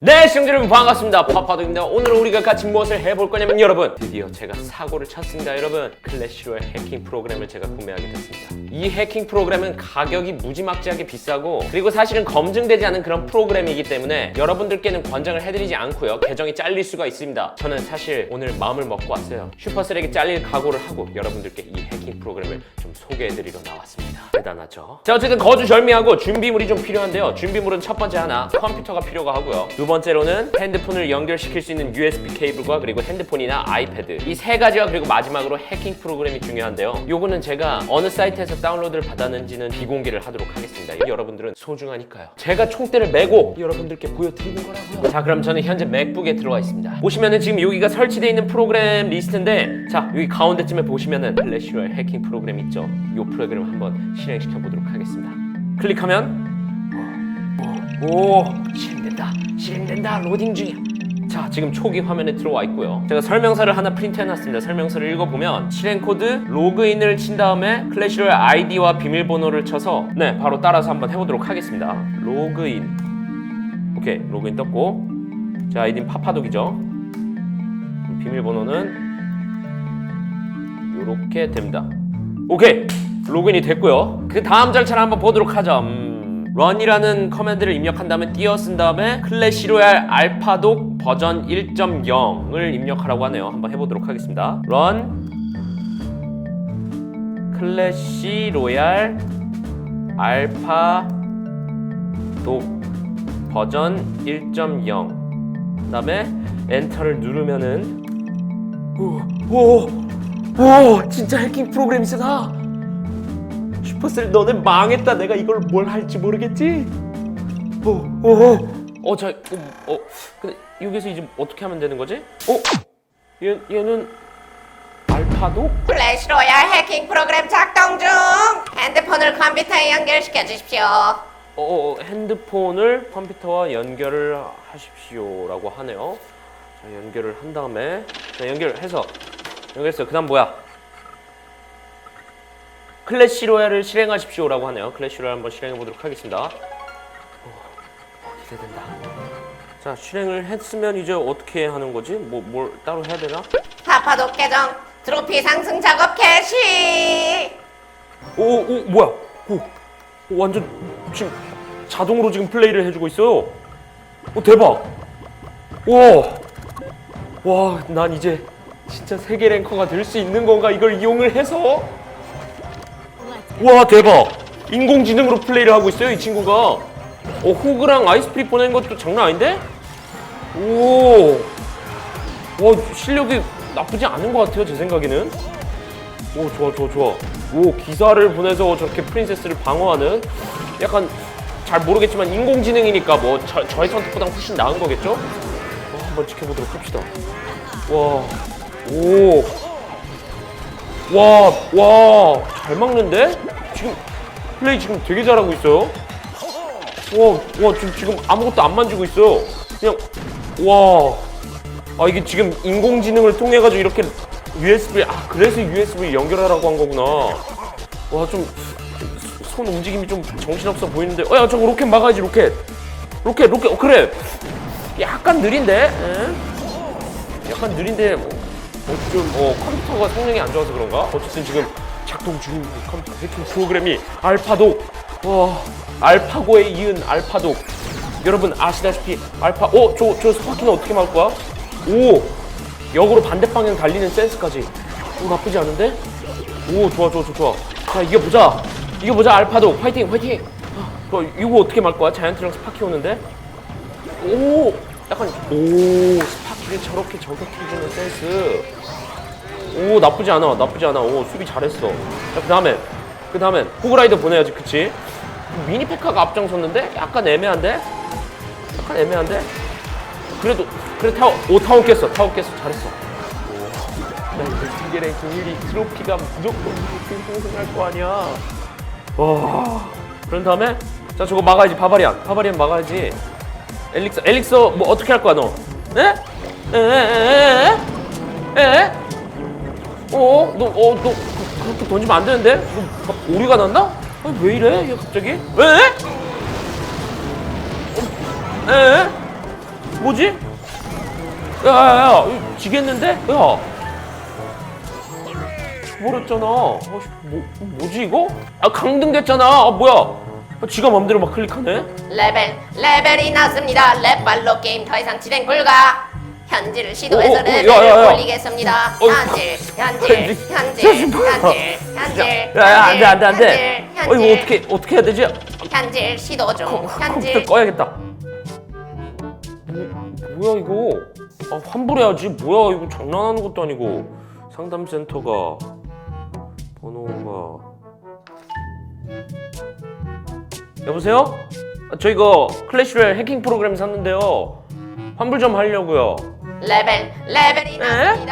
네, 시청자 여러분 반갑습니다. 파파도입니다. 오늘 우리가 같이 무엇을 해볼 거냐면 여러분 드디어 제가 사고를 쳤습니다. 여러분 클래시로의 해킹 프로그램을 제가 구매하게 됐습니다. 이 해킹 프로그램은 가격이 무지막지하게 비싸고 그리고 사실은 검증되지 않은 그런 프로그램이기 때문에 여러분들께는 권장을 해드리지 않고요. 계정이 잘릴 수가 있습니다. 저는 사실 오늘 마음을 먹고 왔어요. 슈퍼셀에게 잘릴 각오를 하고 여러분들께 이 해킹 프로그램을 좀 소개해드리러 나왔습니다. 대단하죠? 자 어쨌든 거주 절미하고 준비물이 좀 필요한데요. 준비물은 첫 번째 하나 컴퓨터가 필요가 하고요. 두 번째로는 핸드폰을 연결시킬 수 있는 USB 케이블과 그리고 핸드폰이나 아이패드 이 세 가지와 그리고 마지막으로 해킹 프로그램이 중요한데요. 요거는 제가 어느 사이트에서 다운로드를 받았는지는 비공개를 하도록 하겠습니다. 여러분들은 소중하니까요. 제가 총대를 메고 여러분들께 보여드리는 거라고요. 자 그럼 저는 현재 맥북에 들어가 있습니다. 보시면은 지금 여기가 설치되어 있는 프로그램 리스트인데 자 여기 가운데쯤에 보시면은 플래시로의 해킹 프로그램 있죠. 이 프로그램 한번 실행시켜 보도록 하겠습니다. 클릭하면 오 실행된다. 실행된다. 로딩 중이야. 자 지금 초기 화면에 들어와 있고요. 제가 설명서를 하나 프린트 해놨습니다. 설명서를 읽어보면 실행 코드 로그인을 친 다음에 클래시로의 아이디와 비밀번호를 쳐서 네 바로 따라서 한번 해보도록 하겠습니다. 로그인. 오케이. 로그인 떴고. 자 아이디는 파파독이죠. 비밀번호는 요렇게 됩니다. 오케이. 로그인이 됐고요. 그 다음 절차를 한번 보도록 하죠. 음, run이라는 커맨드를 입력한 다음에 띄어 쓴 다음에 클래시로얄 알파독 버전 1.0을 입력하라고 하네요. 한번 해보도록 하겠습니다. run 클래시 로얄 알파 독 버전 1.0 그 다음에 엔터를 누르면은 오, 오, 오, 진짜 해킹 프로그램 있어 슈퍼셀 너네 망했다. 내가 이걸 뭘 할지 모르겠지. 오, 오, 오. 어, 자, 어, 어, 근데 여기서 이제 어떻게 하면 되는 거지? 어, 얘, 얘는 알파도? 플래시 로얄 해킹 프로그램 작동 중 핸드폰을 컴퓨터에 연결시켜 주십시오. 어, 어, 핸드폰을 컴퓨터와 연결을 하십시오라고 하네요. 자, 연결을 한 다음에 자, 연결해서 연결했어요. 그 다음 뭐야? 클래시 로얄을 실행하십시오 라고 하네요. 클래시 로얄 한번 실행해 보도록 하겠습니다. 어, 어, 기대된다. 자, 실행을 했으면 이제 어떻게 하는 거지? 뭐 뭘 따로 해야 되나? 파파독 계정 트로피 상승 작업 개시. 오, 오, 뭐야? 오, 오, 완전 지금 자동으로 지금 플레이를 해주고 있어요. 오, 대박. 와, 와, 난 이제 진짜 세계 랭커가 될 수 있는 건가? 이걸 이용을 해서? 와, 대박. 인공지능으로 플레이를 하고 있어요, 이 친구가. 어, 호그랑 아이스프리 보낸 것도 장난 아닌데? 오, 와, 실력이 나쁘지 않은 것 같아요, 제 생각에는. 오 좋아 좋아 좋아 오 기사를 보내서 저렇게 프린세스를 방어하는 약간 잘 모르겠지만 인공지능이니까 뭐 저, 저의 선택보다 훨씬 나은 거겠죠? 와, 한번 지켜보도록 합시다 와 오 와 와 잘 막는데? 지금 플레이 지금 되게 잘하고 있어요 와 와 지금 지금 아무것도 안 만지고 있어요 그냥 와 아 이게 지금 인공지능을 통해 가지고 이렇게 USB 아 그래서 USB 연결하라고 한 거구나. 와 좀 손 움직임이 좀 정신없어 보이는데. 어 야 저거 로켓 막아야지 로켓. 로켓 로켓 어 그래. 약간 느린데. 에? 약간 느린데 뭐, 어, 좀 어, 컴퓨터가 성능이 안 좋아서 그런가? 어쨌든 지금 작동 중인 이 컴퓨터 해킹 프로그램이 알파독. 와 알파고에 이은 알파독. 여러분 아시다시피 알파 어저 저 스파키는 어떻게 막을 거야? 오 역으로 반대 방향 달리는 센스까지 오 나쁘지 않은데? 오 좋아 좋아 좋아 좋아 자 이겨보자 이겨보자 알파도 화이팅 화이팅 아, 어, 이거 어떻게 말 거야? 자이언트랑 스파키 오는데? 오 약간 오 스파키를 저렇게 저격해주는 센스 오 나쁘지 않아 나쁘지 않아 오 수비 잘했어 자 그 다음에 그 다음에 호그라이더 보내야지 그치? 미니 페카가 앞장섰는데? 약간 애매한데? 약간 애매한데? 그래도 그래 타워 오 타워 깼어 타워 깼어 잘했어 나 이제 랭킹 1위 트로피가 무조건 상승할 거 아니야 와 그런 다음에 자 저거 막아야지 바바리안 바바리안 막아야지 엘릭서 엘릭서 뭐 어떻게 할 거야 너 에? 에에에에에 에? 어? 너, 어, 너 그- 그렇게 던지면 안 되는데? 너막 오류가 났나? 아니, 왜 이래? 얘 갑자기? 에? 어? 에? 뭐지? 야야야 지겠는데? 야 버렸잖아 아, 씨, 뭐, 뭐지 이거? 아 강등됐잖아 아 뭐야 아, 지가 맘대로 막 클릭하네 레벨 레벨이 낮습니다. 랩발로 게임 더 이상 진행 불가. 현질 시도해서 어, 어, 어, 레벨을 야, 야, 야. 올리겠습니다. 어, 현질, 현질, 현질. 현질, 현질, 현질, 야야 안돼 안돼 안돼 현질, 어 이거 어떻게 어떻게 해야 되지? 현질 시도 중. 컴퓨터 현질. 꺼야겠다 뭐, 뭐야 이거 아 환불해야지 뭐야 이거 장난하는 것도 아니고 상담센터가 번호가 여보세요? 아, 저 이거 클래시로얄 해킹 프로그램 샀는데요 환불 좀 하려고요 레벨 레벨이 에? 레-